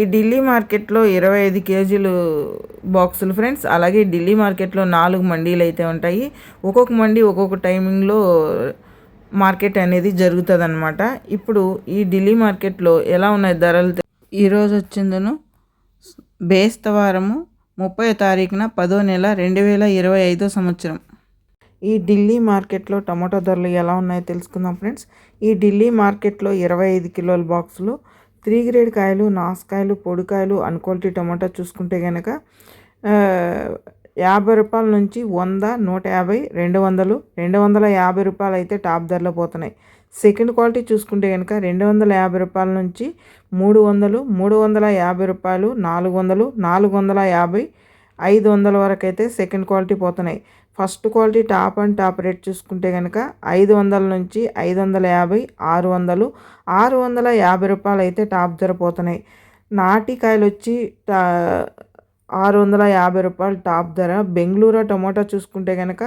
ఈ ఢిల్లీ మార్కెట్లో ఇరవై ఐదు కేజీలు బాక్సులు ఫ్రెండ్స్. అలాగే ఢిల్లీ మార్కెట్లో నాలుగు మండీలు అయితే ఉంటాయి. ఒక్కొక్క మండీ ఒక్కొక్క టైమింగ్లో మార్కెట్ అనేది జరుగుతుంది అనమాట ఇప్పుడు ఈ ఢిల్లీ మార్కెట్లో ఎలా ఉన్నాయి ధరలు? ఈరోజు వచ్చిందను. బేస్తవారము ముప్పై తారీఖున పదో నెల రెండు వేల ఇరవై ఐదో సంవత్సరం. ఈ ఢిల్లీ మార్కెట్లో టమాటో ధరలు ఎలా ఉన్నాయో తెలుసుకుందాం ఫ్రెండ్స్. ఈ ఢిల్లీ మార్కెట్లో ఇరవై ఐదు కిలోల బాక్సులు త్రీ గ్రేడ్ కాయలు నాసుకాయలు పొడికాయలు అన్క్వాలిటీ టమాటా చూసుకుంటే కనుక యాభై రూపాయల నుంచి వంద నూట యాభై రెండు వందలు రెండు వందల యాభై రూపాయలు అయితే టాప్ ధరలో పోతున్నాయి. సెకండ్ క్వాలిటీ చూసుకుంటే కనుక రెండు వందల యాభై రూపాయల నుంచి మూడు వందలు మూడు వందల యాభై రూపాయలు నాలుగు వందలు నాలుగు వందల యాభై ఐదు వందల వరకు అయితే సెకండ్ క్వాలిటీ పోతున్నాయి. First quality top and top rate చూసుకుంటే కనుక ఐదు వందల నుంచి ఐదు వందల యాభై ఆరు వందలు ఆరు వందల యాభై రూపాయలు అయితే టాప్ ధర పోతున్నాయి. నాటికాయలు వచ్చి ఆరు వందల యాభై రూపాయలు టాప్ ధర. బెంగళూరు టమోటా చూసుకుంటే కనుక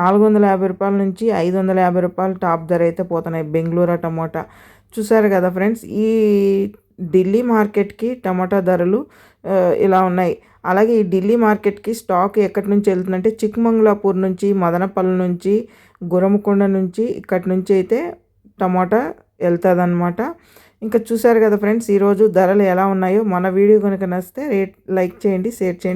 నాలుగు వందల యాభై రూపాయల నుంచి ఐదు వందల యాభై రూపాయలు టాప్ ధర అయితే పోతున్నాయి బెంగళూరు టమోటా. చూసారు కదా ఫ్రెండ్స్ ఈ ఢిల్లీ మార్కెట్కి టమాటా ధరలు ఇలా ఉన్నాయి. అలాగే ఈ ఢిల్లీ మార్కెట్కి స్టాక్ ఎక్కడి నుంచి వెళ్తుందంటే చిక్మంగళాపూర్ నుంచి మదనపల్లి నుంచి గురమకొండ నుంచి ఇక్కడి నుంచి అయితే టమాటా వెళ్తుందన్నమాట. ఇంకా చూసారు కదా ఫ్రెండ్స్ ఈరోజు ధరలు ఎలా ఉన్నాయో. మన వీడియో కనుక నచ్చితే రేట్ లైక్ చేయండి షేర్ చేయండి.